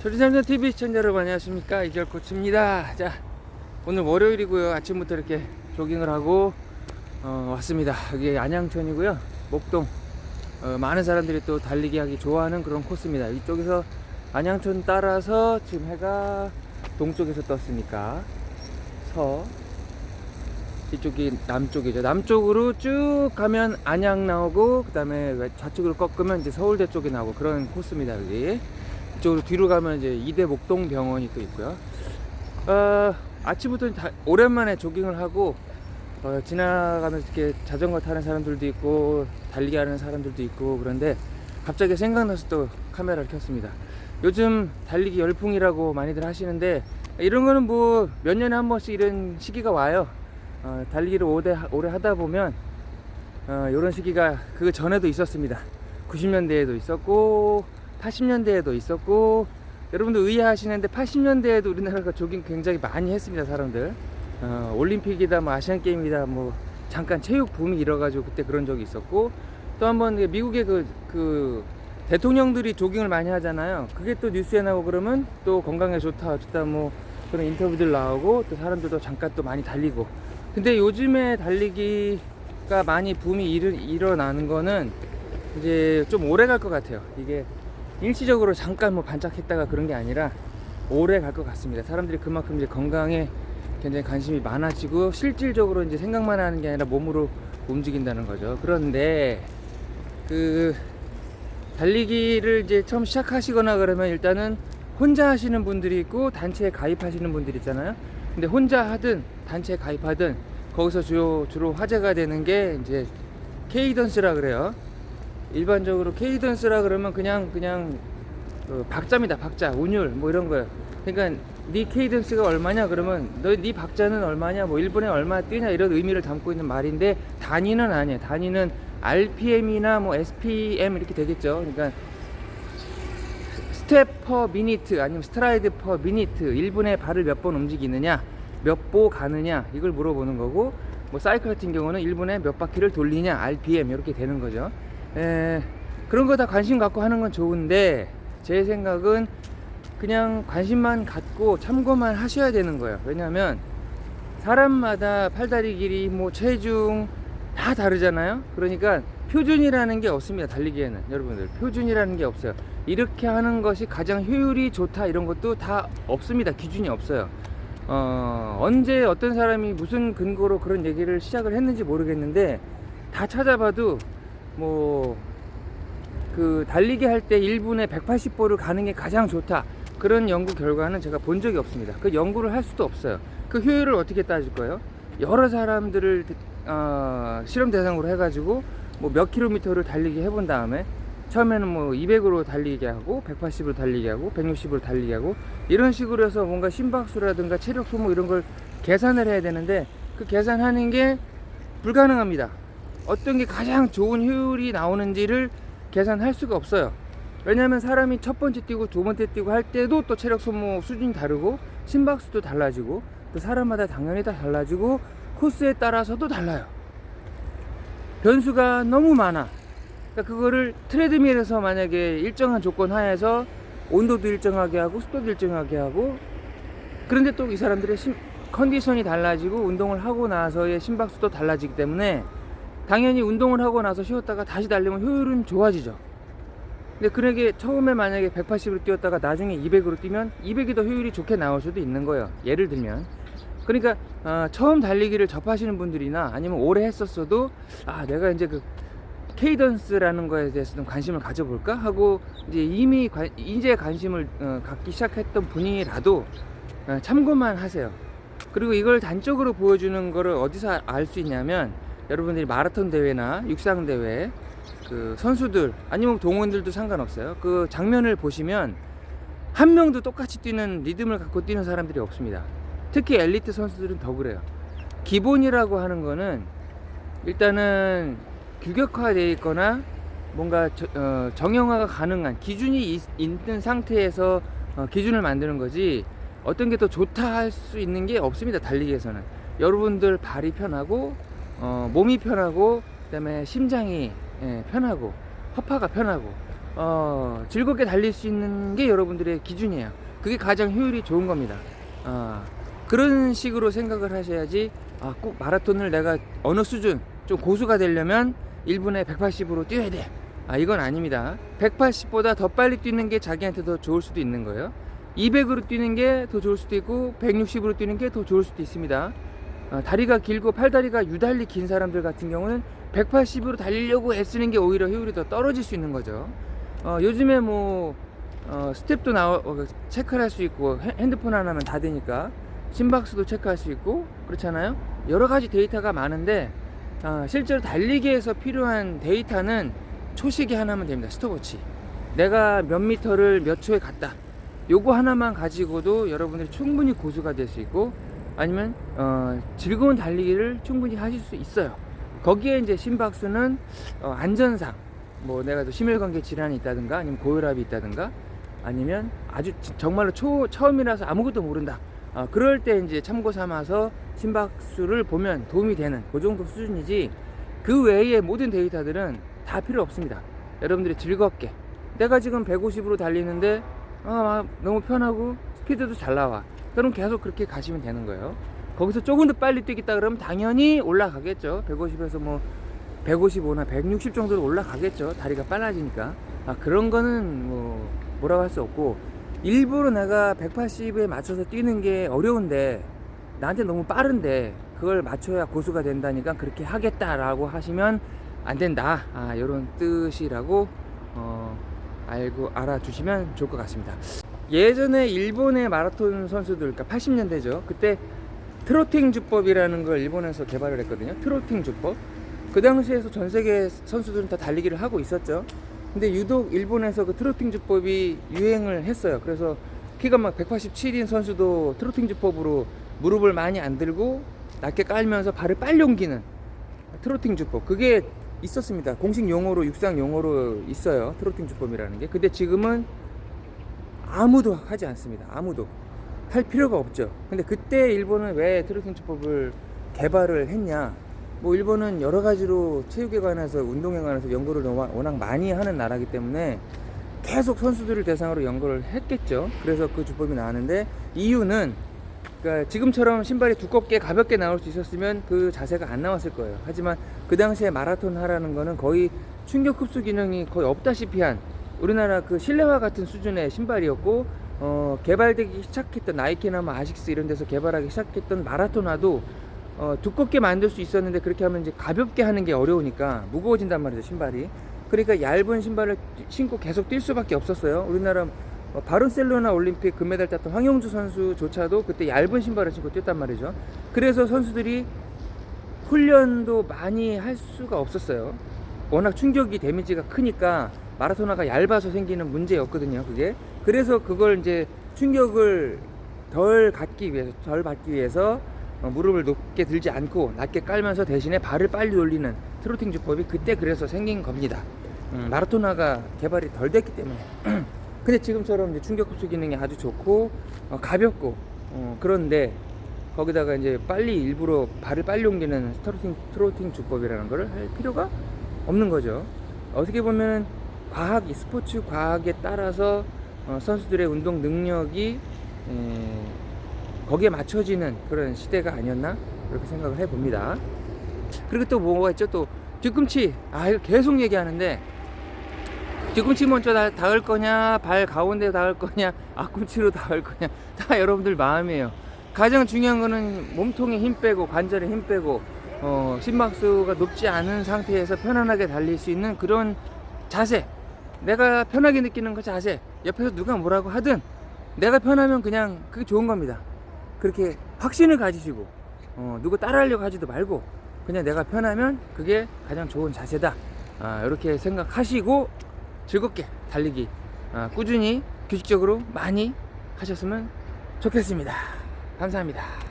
조리삼선 TV 시청자 여러분 안녕하십니까 이결 코치입니다. 자 오늘 월요일이고요. 아침부터 이렇게 조깅을 하고 어, 왔습니다. 여기 안양천이고요. 목동 어, 많은 사람들이 또 달리기 하기 좋아하는 그런 코스입니다. 이쪽에서 안양천 따라서 지금 해가 동쪽에서 떴으니까 서 이쪽이 남쪽이죠. 남쪽으로 쭉 가면 안양 나오고 그 다음에 좌측으로 꺾으면 이제 서울대 쪽이 나오고 그런 코스입니다. 여기 이쪽으로 뒤로 가면 이제 이대 목동 병원이 또 있고요. 어, 아침부터 다, 오랜만에 조깅을 하고 어, 지나가면서 이렇게 자전거 타는 사람들도 있고 달리기 하는 사람들도 있고 그런데 갑자기 생각나서 또 카메라를 켰습니다. 요즘 달리기 열풍이라고 많이들 하시는데 이런 거는 뭐 몇 년에 한 번씩 이런 시기가 와요. 어, 달리기를 오래, 오래 하다 보면 어, 이런 시기가 그 전에도 있었습니다. 90년대에도 있었고 80년대에도 있었고 여러분들 의아하시는데 80년대에도 우리나라가 조깅 굉장히 많이 했습니다 사람들. 어, 올림픽이다 뭐 아시안 게임이다 뭐 잠깐 체육 붐이 일어가지고 그때 그런 적이 있었고 또 한번 그 미국의 그, 그 대통령들이 조깅을 많이 하잖아요. 그게 또 뉴스에 나오고 그러면 또 건강에 좋다 좋다 뭐 그런 인터뷰들 나오고 또 사람들도 잠깐 또 많이 달리고. 근데 요즘에 달리기가 많이 붐이 일, 일어나는 거는 이제 좀 오래 갈 것 같아요. 이게 일시적으로 잠깐 뭐 반짝했다가 그런 게 아니라 오래 갈 것 같습니다. 사람들이 그만큼 이제 건강에 굉장히 관심이 많아지고 실질적으로 이제 생각만 하는 게 아니라 몸으로 움직인다는 거죠. 그런데 그 달리기를 이제 처음 시작하시거나 그러면 일단은 혼자 하시는 분들이 있고 단체에 가입하시는 분들이 있잖아요. 근데 혼자 하든 단체에 가입하든 거기서 주로 주로 화제가 되는 게 이제 케이던스라 그래요. 일반적으로 케이던스라 그러면 그냥 그냥 그 박자입니다. 박자, 운율 뭐 이런 거예요. 그러니까 네 케이던스가 얼마냐 그러면 너네 박자는 얼마냐 뭐 1분에 얼마 뛰냐 이런 의미를 담고 있는 말인데 단위는 아니에요. 단위는 RPM이나 뭐 SPM 이렇게 되겠죠. 그러니까 스텝 퍼 미니트 아니면 스트라이드 퍼 미니트 1분에 발을 몇 번 움직이느냐 몇 보 가느냐 이걸 물어보는 거고 뭐 사이클 같은 경우는 1분에 몇 바퀴를 돌리냐 RPM 이렇게 되는 거죠. 에, 그런 거 다 관심 갖고 하는 건 좋은데 제 생각은 그냥 관심만 갖고 참고만 하셔야 되는 거예요. 왜냐하면 사람마다 팔다리 길이 뭐 체중 다 다르잖아요. 그러니까 표준이라는 게 없습니다. 달리기에는 여러분들 표준이라는 게 없어요. 이렇게 하는 것이 가장 효율이 좋다 이런 것도 다 없습니다. 기준이 없어요. 어, 언제 어떤 사람이 무슨 근거로 그런 얘기를 시작을 했는지 모르겠는데 다 찾아봐도 뭐 그 달리기 할 때 1분에 180보를 가는 게 가장 좋다. 그런 연구 결과는 제가 본 적이 없습니다. 그 연구를 할 수도 없어요. 그 효율을 어떻게 따질 거예요? 여러 사람들을 어, 실험 대상으로 해가지고 뭐 몇 킬로미터를 달리기 해본 다음에 처음에는 뭐 200으로 달리게 하고 180으로 달리게 하고 160으로 달리게 하고 이런 식으로 해서 뭔가 심박수라든가 체력 소모 이런 걸 계산을 해야 되는데 그 계산하는 게 불가능합니다. 어떤 게 가장 좋은 효율이 나오는지를 계산할 수가 없어요. 왜냐하면 사람이 첫 번째 뛰고 두 번째 뛰고 할 때도 또 체력 소모 수준이 다르고 심박수도 달라지고 또 사람마다 당연히 다 달라지고 코스에 따라서도 달라요. 변수가 너무 많아. 그러니까 그거를 트레드밀에서 만약에 일정한 조건 하에서 온도도 일정하게 하고 습도도 일정하게 하고 그런데 또 이 사람들의 심, 컨디션이 달라지고 운동을 하고 나서의 심박수도 달라지기 때문에 당연히 운동을 하고 나서 쉬었다가 다시 달리면 효율은 좋아지죠. 근데 그러게 처음에 만약에 180으로 뛰었다가 나중에 200으로 뛰면 200이 더 효율이 좋게 나올 수도 있는 거예요. 예를 들면. 그러니까 어, 처음 달리기를 접하시는 분들이나 아니면 오래 했었어도 아 내가 이제 그 케이던스라는 거에 대해서 좀 관심을 가져볼까 하고 이제 이미 관, 이제 관심을 어, 갖기 시작했던 분이라도 어, 참고만 하세요. 그리고 이걸 단적으로 보여주는 거를 어디서 알 수 있냐면 여러분들이 마라톤 대회나 육상 대회 그 선수들 아니면 동호인들도 상관없어요. 그 장면을 보시면 한 명도 똑같이 뛰는 리듬을 갖고 뛰는 사람들이 없습니다. 특히 엘리트 선수들은 더 그래요. 기본이라고 하는 거는 일단은 규격화되어 있거나 뭔가 저- 어, 정형화가 가능한 기준이 있, 있는 상태에서 어, 기준을 만드는 거지 어떤 게 더 좋다 할 수 있는 게 없습니다 달리기에서는 여러분들 발이 편하고 어, 몸이 편하고 그다음에 심장이 예, 편하고 허파가 편하고 어, 즐겁게 달릴 수 있는 게 여러분들의 기준이에요. 그게 가장 효율이 좋은 겁니다. 아, 그런 식으로 생각을 하셔야지 아, 꼭 마라톤을 내가 어느 수준 좀 고수가 되려면 1분에 180으로 뛰어야 돼. 아, 이건 아닙니다. 180보다 더 빨리 뛰는 게 자기한테 더 좋을 수도 있는 거예요. 200으로 뛰는 게 더 좋을 수도 있고 160으로 뛰는 게 더 좋을 수도 있습니다. 어, 다리가 길고 팔다리가 유달리 긴 사람들 같은 경우는 180으로 달리려고 애쓰는 게 오히려 효율이 더 떨어질 수 있는 거죠. 어, 요즘에 뭐 어, 스텝도 나오 어, 체크를 할 수 있고 핸- 핸드폰 하나면 다 되니까 심박수도 체크할 수 있고 그렇잖아요. 여러 가지 데이터가 많은데 아, 실제로 달리기에서 필요한 데이터는 초시계 하나면 됩니다. 스톱워치. 내가 몇 미터를 몇 초에 갔다. 요거 하나만 가지고도 여러분들이 충분히 고수가 될 수 있고 아니면 어, 즐거운 달리기를 충분히 하실 수 있어요. 거기에 이제 심박수는 어, 안전상 뭐 내가 또 심혈관계 질환이 있다든가 아니면 고혈압이 있다든가 아니면 아주 지- 정말로 초 처음이라서 아무것도 모른다. 어, 그럴 때 이제 참고 삼아서 심박수를 보면 도움이 되는 그 정도 수준이지 그 외의 모든 데이터들은 다 필요 없습니다. 여러분들이 즐겁게 내가 지금 150으로 달리는데 아, 막 너무 편하고 스피드도 잘 나와. 그럼 계속 그렇게 가시면 되는 거예요. 거기서 조금 더 빨리 뛰겠다 그러면 당연히 올라가겠죠. 150에서 뭐 155나 160 정도로 올라가겠죠. 다리가 빨라지니까. 아, 그런 거는 뭐 뭐라고 할 수 없고 일부러 내가 180에 맞춰서 뛰는 게 어려운데 나한테 너무 빠른데 그걸 맞춰야 고수가 된다니까 그렇게 하겠다라고 하시면 안 된다. 아, 요런 뜻이라고 어, 알고 알아주시면 좋을 것 같습니다. 예전에 일본의 마라톤 선수들, 그러니까 80년대죠. 그때 트로팅 주법이라는 걸 일본에서 개발을 했거든요. 트로팅 주법. 그 당시에서 전 세계 선수들은 다 달리기를 하고 있었죠. 근데 유독 일본에서 그 트로팅 주법이 유행을 했어요. 그래서 키가 막 187인 선수도 트로팅 주법으로 무릎을 많이 안 들고 낮게 깔면서 발을 빨리 옮기는 트로팅 주법. 그게 있었습니다. 공식 용어로 육상 용어로 있어요. 트로팅 주법이라는 게. 근데 지금은 아무도 하지 않습니다. 아무도 할 필요가 없죠. 근데 그때 일본은 왜 트로팅 주법을 개발을 했냐? 뭐 일본은 여러 가지로 체육에 관해서 운동에 관해서 연구를 워낙 많이 하는 나라기 때문에 계속 선수들을 대상으로 연구를 했겠죠. 그래서 그 주법이 나왔는데 이유는 그러니까 지금처럼 신발이 두껍게 가볍게 나올 수 있었으면 그 자세가 안 나왔을 거예요. 하지만 그 당시에 마라톤 하라는 거는 거의 충격 흡수 기능이 거의 없다시피 한 우리나라 그 실내화 같은 수준의 신발이었고 어, 개발되기 시작했던 나이키나 뭐 아식스 이런 데서 개발하기 시작했던 마라톤화도 어, 두껍게 만들 수 있었는데 그렇게 하면 이제 가볍게 하는 게 어려우니까 무거워진단 말이죠 신발이. 그러니까 얇은 신발을 뛰- 신고 계속 뛸 수밖에 없었어요. 우리나라 어, 바르셀로나 올림픽 금메달 땄던 황영주 선수조차도 그때 얇은 신발을 신고 뛰었단 말이죠. 그래서 선수들이 훈련도 많이 할 수가 없었어요. 워낙 충격이 데미지가 크니까 마라토나가 얇아서 생기는 문제였거든요. 그게 그래서 그걸 이제 충격을 덜 갖기 위해서 덜 받기 위해서 어, 무릎을 높게 들지 않고 낮게 깔면서 대신에 발을 빨리 돌리는 트로팅 주법이 그때 그래서 생긴 겁니다. 음, 마라토나가 개발이 덜 됐기 때문에. 근데 지금처럼 이제 충격 흡수 기능이 아주 좋고 어, 가볍고 어, 그런데 거기다가 이제 빨리 일부러 발을 빨리 옮기는 트로팅, 트로팅 주법이라는 거를 할 필요가 없는 거죠. 어떻게 보면 과학이 스포츠 과학에 따라서 어, 선수들의 운동 능력이 에, 거기에 맞춰지는 그런 시대가 아니었나? 그렇게 생각을 해봅니다. 그리고 또 뭐가 있죠? 또 뒤꿈치. 아 이거 계속 얘기하는데. 뒤꿈치 먼저 닿- 닿을 거냐? 발 가운데 닿을 거냐? 앞꿈치로 닿을 거냐? 다 여러분들 마음이에요. 가장 중요한 거는 몸통에 힘 빼고 관절에 힘 빼고 어, 심박수가 높지 않은 상태에서 편안하게 달릴 수 있는 그런 자세 내가 편하게 느끼는 그 자세 옆에서 누가 뭐라고 하든 내가 편하면 그냥 그게 좋은 겁니다. 그렇게 확신을 가지시고 어, 누구 따라하려고 하지도 말고 그냥 내가 편하면 그게 가장 좋은 자세다. 아, 이렇게 생각하시고 즐겁게 달리기 아, 꾸준히 규칙적으로 많이 하셨으면 좋겠습니다. 감사합니다